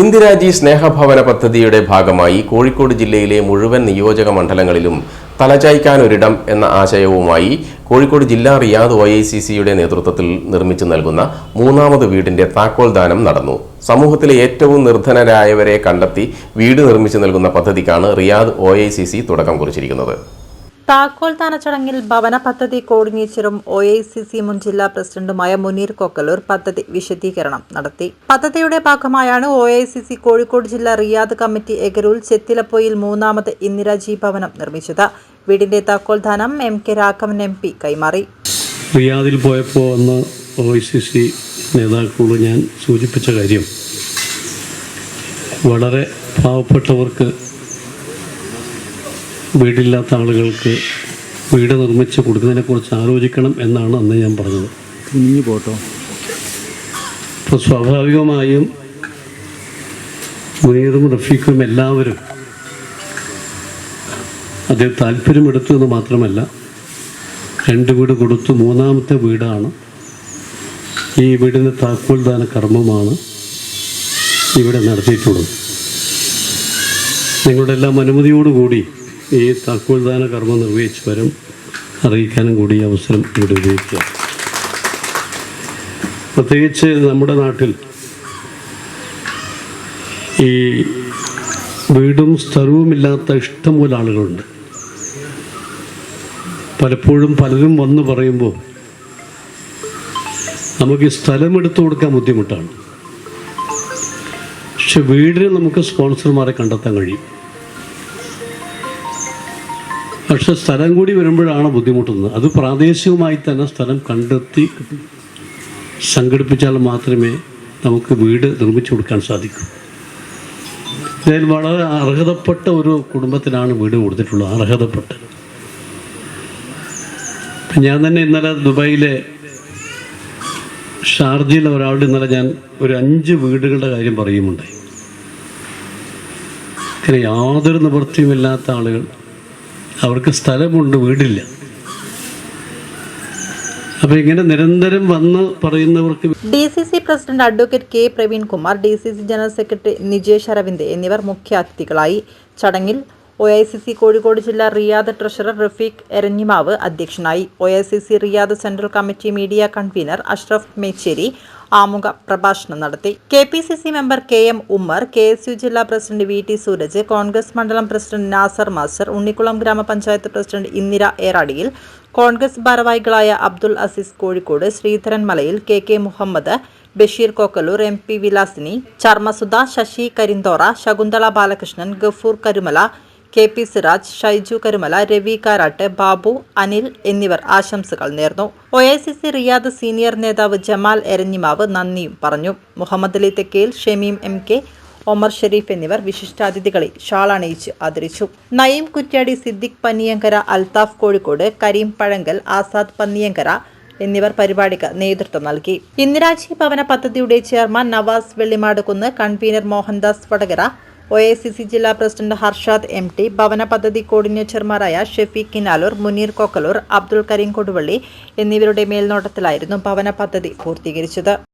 ഇന്ദിരാജി സ്നേഹഭവന പദ്ധതിയുടെ ഭാഗമായി കോഴിക്കോട് ജില്ലയിലെ മുഴുവൻ നിയോജക മണ്ഡലങ്ങളിലും തലചായ്ക്കാനൊരിടം എന്ന ആശയവുമായി കോഴിക്കോട് ജില്ലാ റിയാദ് ഒ ഐ സി സിയുടെ നേതൃത്വത്തിൽ നിർമ്മിച്ചു നൽകുന്ന മൂന്നാമത് വീടിന്റെ താക്കോൽ ദാനം നടന്നു. സമൂഹത്തിലെ ഏറ്റവും നിർധനരായവരെ കണ്ടെത്തി വീട് നിർമ്മിച്ചു നൽകുന്ന പദ്ധതിക്കാണ് റിയാദ് ഒ തുടക്കം കുറിച്ചിരിക്കുന്നത്. താക്കോൽ ദാന ചടങ്ങിൽ ഭവന പദ്ധതി കോർഡിനേറ്ററും ഒ ഐ സി സി മുൻ ജില്ലാ പ്രസിഡന്റുമായ മുനീർ കൊക്കലൂർ പദ്ധതി വിശദീകരണം നടത്തി. പദ്ധതിയുടെ ഭാഗമായാണ് O I C C Kozhikode ജില്ലാ റിയാദ് കമ്മിറ്റി എഗരൂൽ ചെത്തിലപ്പൊയിൽ മൂന്നാമത് ഇന്ദിരാജി ഭവനം നിർമ്മിച്ചത്. വീടിന്റെ താക്കോൽ ദാനം M K Raghavan M P കൈമാറി. റിയാദിൽ പോയപ്പോൾ അന്ന് ഒ ഐ സി സി നേതാക്കളോട് ഞാൻ സൂചിപ്പിച്ച കാര്യം വളരെ പാവപ്പെട്ടവർക്ക് വീടില്ലാത്ത ആളുകൾക്ക് വീട് നിർമ്മിച്ച് കൊടുക്കുന്നതിനെക്കുറിച്ച് ആലോചിക്കണം എന്നാണ് അന്ന് ഞാൻ പറഞ്ഞത്. കുഞ്ഞു പോട്ടോ. അപ്പോൾ സ്വാഭാവികമായും മുനീറും റഫീഖും എല്ലാവരും അതിൽ താല്പര്യമെടുത്തു എന്ന് മാത്രമല്ല രണ്ട് വീട് കൊടുത്തു മൂന്നാമത്തെ വീടാണ്. ഈ വീടിന്റെ താക്കോൽ ദാന കർമ്മമാണ് ഇവിടെ നടത്തിയിട്ടുള്ളത്. നിങ്ങളുടെ എല്ലാം അനുമതിയോടുകൂടി ഈ താക്കോൽദാന കർമ്മം നിർവഹിച്ചു വരും. അറിയിക്കാനും കൂടി അവസരം ഇവിടെ ഉപയോഗിക്കുക. പ്രത്യേകിച്ച് നമ്മുടെ നാട്ടിൽ ഈ വീടും സ്ഥലവുമില്ലാത്ത ഇഷ്ടംപോലെ ആളുകളുണ്ട്. പലപ്പോഴും പലരും വന്ന് പറയുമ്പോൾ നമുക്ക് സ്ഥലം എടുത്തു കൊടുക്കാൻ ബുദ്ധിമുട്ടാണ്. പക്ഷെ വീടിന് നമുക്ക് സ്പോൺസർമാരെ കണ്ടെത്താൻ കഴിയും. പക്ഷെ സ്ഥലം കൂടി വരുമ്പോഴാണ് ബുദ്ധിമുട്ടുന്നത്. അത് പ്രാദേശികമായി തന്നെ സ്ഥലം കണ്ടെത്തി സംഘടിപ്പിച്ചാൽ മാത്രമേ നമുക്ക് വീട് നിർമ്മിച്ചു കൊടുക്കാൻ സാധിക്കൂ. ഇതിൽ വളരെ അർഹതപ്പെട്ട ഒരു കുടുംബത്തിനാണ് വീട് കൊടുത്തിട്ടുള്ളത് അർഹതപ്പെട്ട. ഞാൻ തന്നെ ഇന്നലെ ദുബായിലെ ഷാർജയിലെ ഒരാളുടെ ഇന്നലെ ഞാൻ ഒരു അഞ്ച് വീടുകളുടെ കാര്യം പറയുമുണ്ടായി ഇങ്ങനെ യാതൊരു നിവൃത്തിയുമില്ലാത്ത ആളുകൾ അവർക്ക് സ്ഥലമുണ്ട് വീടില്ല. അപ്പോൾ ഇങ്ങനെ നിരന്തരം വന്ന് പറയുന്നവർക്ക് D C C president advocate K Praveen Kumar D C C general secretary Nijesh Aravind എന്നിവർ മുഖ്യാതിഥികളായി ചടങ്ങിൽ O I C C Kozhikode ജില്ലാ റിയാദ് ട്രഷറർ റഫീഖ് എരഞ്ഞിമാവ് അധ്യക്ഷനായി. O I C C Riyadh central committee media convener Ashraf Mecheri ആമുഖ പ്രഭാഷണം നടത്തി. K P C C member K M Ummer K S U ജില്ലാ president V T Sooraj Congress മണ്ഡലം president Nasar master Unnikulam ഗ്രാമപഞ്ചായത്ത് president Indira ഏറാടിയിൽ Congress ഭാരവാഹികളായ Abdul Azeez Kozhikode Sreedharan Malayil K K Muhammad Basheer Kokkalur M P Vilasini Charmmasudha Sasi Karinthora Sakunthala Balakrishnan Gafoor Karumala K P Siraj Shaiju Karumala Ravi Karatt Babu Anil എന്നിവർ ആശംസകൾ നേർന്നു. O I C C Riyadh senior നേതാവ് ജമാൽ എരഞ്ഞിമാവ് നന്ദിയും പറഞ്ഞു. Muhammad Ali Thekkel Shameem M K Omar Sharif എന്നിവർ വിശിഷ്ടാതിഥികളെ ഷാളണിയിച്ച് ആദരിച്ചു. നയീം കുറ്റ്യാടി സിദ്ദിഖ് പന്നിയങ്കര അൽതാഫ് കോഴിക്കോട് കരീം പഴങ്കൽ ആസാദ് പന്നിയങ്കര എന്നിവർ പരിപാടിക്ക് നേതൃത്വം നൽകി. ഇന്ദിരാജി ഭവന പദ്ധതിയുടെ chairman Navas Vellimadukunnu convener Mohandas Vadakara O A C C ജില്ലാ പ്രസിഡന്റ് ഹർഷാദ് എം ടി ഭവന പദ്ധതി കോർഡിനേറ്റർമാരായ ഷെഫീഖ് കിനാലൂർ മുനീർ കൊക്കലൂർ അബ്ദുൾ കരീം കൊടുവള്ളി എന്നിവരുടെ മേൽനോട്ടത്തിലായിരുന്നു ഭവന പദ്ധതി പൂർത്തീകരിച്ചത്.